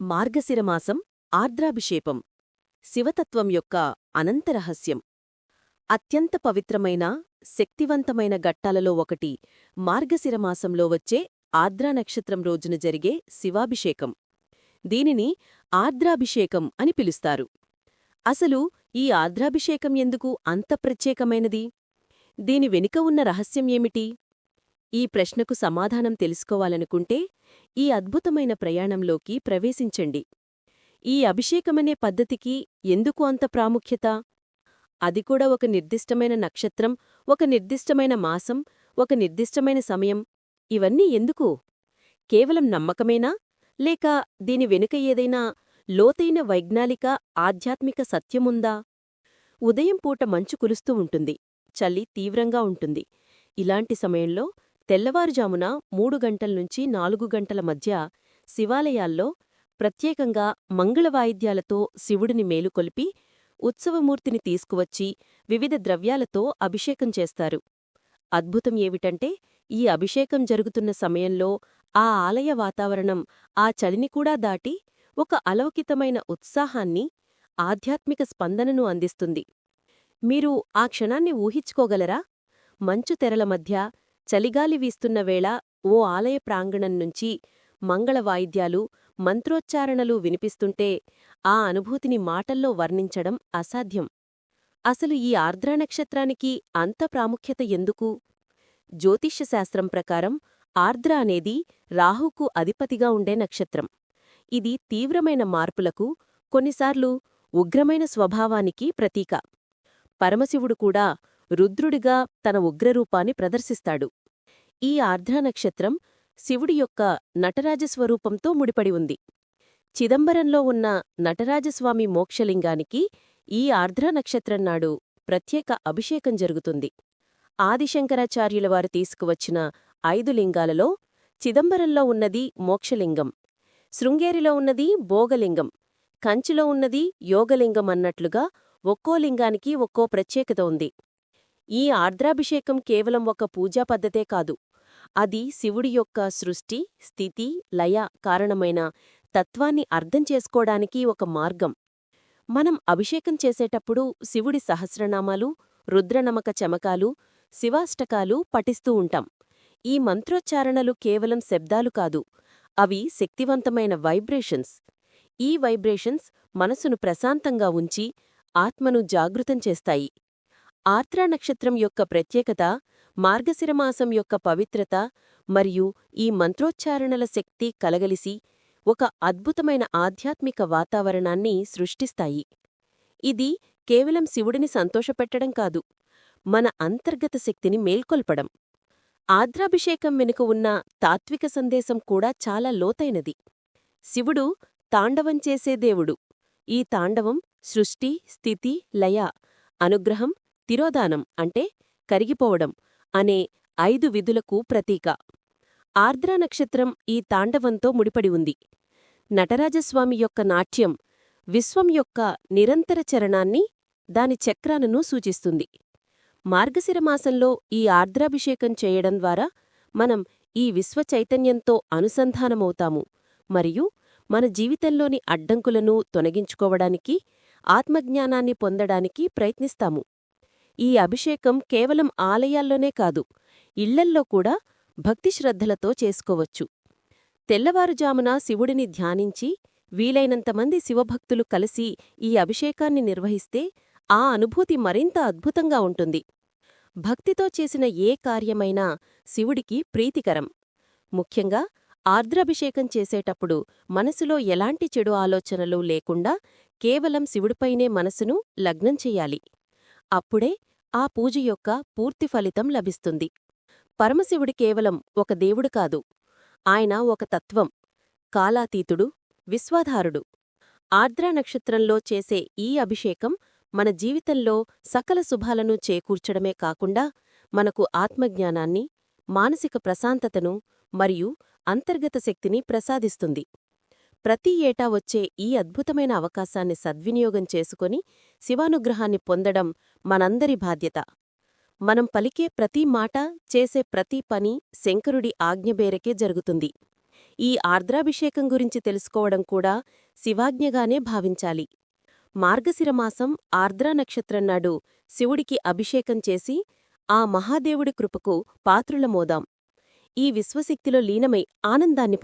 మార్గశిరమాసం ఆర్ద్రాభిషేపం శివతత్వం యొక్క అనంతరహస్యం అత్యంత పవిత్రమైన శక్తివంతమైన ఘట్టాలలో ఒకటి మార్గశిరమాసంలో వచ్చే ఆర్ద్రా నక్షత్రం రోజున జరిగే శివాభిషేకం. దీనిని ఆర్ద్రాభిషేకం అని పిలుస్తారు. అసలు ఈ ఆర్ద్రాభిషేకం ఎందుకు అంత ప్రత్యేకమైనది? దీని వెనుక ఉన్న రహస్యం ఏమిటి? ఈ ప్రశ్నకు సమాధానం తెలుసుకోవాలనుకుంటే ఈ అద్భుతమైన ప్రయాణంలోకి ప్రవేశించండి. ఈ అభిషేకమనే పద్ధతికి ఎందుకు అంత ప్రాముఖ్యత? అది కూడా ఒక నిర్దిష్టమైన నక్షత్రం ఒక నిర్దిష్టమైన మాసం ఒక నిర్దిష్టమైన సమయం. ఇవన్నీ ఎందుకు? కేవలం నమ్మకమేనా? లేక దీని వెనుక ఏదైనా లోతైన వైజ్ఞానిక ఆధ్యాత్మిక సత్యముందా? ఉదయం పూట మంచు కులుస్తూ ఉంటుంది. చలి తీవ్రంగా ఉంటుంది. ఇలాంటి సమయంలో తెల్లవారుజామున మూడు గంటల నుంచి నాలుగు గంటల మధ్య శివాలయాల్లో ప్రత్యేకంగా మంగళవాయిద్యాలతో శివుడిని మేలుకొల్పి ఉత్సవమూర్తిని తీసుకువచ్చి వివిధ ద్రవ్యాలతో అభిషేకం చేస్తారు. అద్భుతం ఏమిటంటే ఈ అభిషేకం జరుగుతున్న సమయంలో ఆ ఆలయ వాతావరణం ఆ చలిని కూడా దాటి ఒక అలౌకితమైన ఉత్సాహాన్ని ఆధ్యాత్మిక స్పందనను అందిస్తుంది. మీరు ఆ క్షణాన్ని ఊహించుకోగలరా? మంచు తెరల మధ్య చలిగాలి వీస్తున్న వేళ ఓ ఆలయ ప్రాంగణం నుంచి మంగళ వాయిద్యాలు మంత్రోచ్చారణలు వినిపిస్తుంటే ఆ అనుభూతిని మాటల్లో వర్ణించడం అసాధ్యం. అసలు ఈ ఆర్ద్రా నక్షత్రానికి అంత ప్రాముఖ్యత ఎందుకు? జ్యోతిష్యశాస్త్రం ప్రకారం ఆర్ద్ర అనేది రాహుకు అధిపతిగా ఉండే నక్షత్రం. ఇది తీవ్రమైన మార్పులకు కొన్నిసార్లు ఉగ్రమైన స్వభావానికి ప్రతీక. పరమశివుడు కూడా రుద్రుడిగా తన ఉగ్రరూపాన్ని ప్రదర్శిస్తాడు. ఈ ఆర్ధ్రనక్షత్రం శివుడి యొక్క నటరాజస్వరూపంతో ముడిపడి ఉంది. చిదంబరంలో ఉన్న నటరాజస్వామి మోక్షలింగానికి ఈ ఆర్ధ్రనక్షత్రం నాడు ప్రత్యేక అభిషేకం జరుగుతుంది. ఆదిశంకరాచార్యుల వారు తీసుకువచ్చిన ఐదు లింగాలలో చిదంబరంలో ఉన్నది మోక్షలింగం శృంగేరిలో ఉన్నది భోగలింగం కంచిలో ఉన్నది యోగలింగం అన్నట్లుగా ఒక్కో లింగానికి ఒక్కో ప్రత్యేకత ఉంది. ఈ ఆర్ద్రాభిషేకం కేవలం ఒక పూజా పద్ధతే కాదు. అది శివుడి యొక్క సృష్టి స్థితి లయ కారణమైన తత్వాన్ని అర్థం చేసుకోవడానికి ఒక మార్గం. మనం అభిషేకం చేసేటప్పుడు శివుడి సహస్రనామాలు రుద్రనమక చమకాలు శివాష్టకాలు పఠిస్తూ ఉంటాం. ఈ మంత్రోచ్చారణలు కేవలం శబ్దాలు కాదు అవి శక్తివంతమైన వైబ్రేషన్స్. ఈ వైబ్రేషన్స్ మనసును ప్రశాంతంగా ఉంచి ఆత్మను జాగృతం చేస్తాయి. ఆర్ద్రా నక్షత్రం యొక్క ప్రత్యేకత మార్గశిరమాసం యొక్క పవిత్రత మరియు ఈ మంత్రోచ్చారణల శక్తి కలగలిసి ఒక అద్భుతమైన ఆధ్యాత్మిక వాతావరణాన్ని సృష్టిస్తాయి. ఇది కేవలం శివుడిని సంతోషపెట్టడం కాదు మన అంతర్గత శక్తిని మేల్కొల్పడం. ఆద్రాభిషేకం వెనుక ఉన్న తాత్విక సందేశం కూడా చాలా లోతైనది. శివుడు తాండవం చేసే దేవుడు. ఈ తాండవం సృష్టి స్థితి లయ అనుగ్రహం తిరోదానం అంటే కరిగిపోవడం అనే ఐదు విధులకు ప్రతీక. ఆర్ద్రా నక్షత్రం ఈ తాండవంతో ముడిపడి ఉంది. నటరాజస్వామి యొక్క నాట్యం విశ్వం యొక్క నిరంతర చరణాన్ని దాని చక్రాలను సూచిస్తుంది. మార్గశిరమాసంలో ఈ ఆర్ద్రాభిషేకం చేయడం ద్వారా మనం ఈ విశ్వ చైతన్యంతో అనుసంధానమవుతాము మరియు మన జీవితంలోని అడ్డంకులను తొలగించుకోవడానికి ఆత్మజ్ఞానాన్ని పొందడానికి ప్రయత్నిస్తాము. ఈ అభిషేకం కేవలం ఆలయాల్లోనే కాదు ఇళ్ళల్లో కూడా భక్తిశ్రద్ధలతో చేసుకోవచ్చు. తెల్లవారుజామున శివుడిని ధ్యానించి వీలైనంతమంది శివభక్తులు కలిసి ఈ అభిషేకాన్ని నిర్వహిస్తే ఆ అనుభూతి మరింత అద్భుతంగా ఉంటుంది. భక్తితో చేసిన ఏ కార్యమైనా శివుడికి ప్రీతికరం. ముఖ్యంగా ఆర్ద్రాభిషేకం చేసేటప్పుడు మనసులో ఎలాంటి చెడు ఆలోచనలు లేకుండా కేవలం శివుడిపైనే మనసును లగ్నం చెయ్యాలి అప్పుడే ఆ పూజ యొక్క పూర్తి ఫలితం లభిస్తుంది. పరమశివుడి కేవలం ఒక దేవుడు కాదు. ఆయన ఒక తత్వం. కాలాతీతుడు విశ్వాధారుడు. ఆర్ద్రా నక్షత్రంలో చేసే ఈ అభిషేకం మన జీవితంలో సకల శుభాలను చేకూర్చడమే కాకుండా మనకు ఆత్మజ్ఞానాన్ని మానసిక ప్రశాంతతను మరియు అంతర్గత శక్తిని ప్రసాదిస్తుంది. ప్రతి ఏటా వచ్చే ఈ అద్భుతమైన అవకాశాన్ని సద్వినియోగం చేసుకుని శివానుగ్రహాన్ని పొందడం మనందరి బాధ్యత. మనం పలికే ప్రతి మాట చేసే ప్రతి పని శంకరుడి ఆజ్ఞబేరకే జరుగుతుంది. ఈ ఆర్ద్రాభిషేకం గురించి తెలుసుకోవడం కూడా శివాజ్ఞగానే భావించాలి. మార్గశిరమాసం ఆర్ద్రా నక్షత్రం నాడు శివుడికి అభిషేకం చేసి ఆ మహాదేవుడి కృపకు పాత్రులమోదాం. ఈ విశ్వశక్తిలో లీనమై ఆనందాన్ని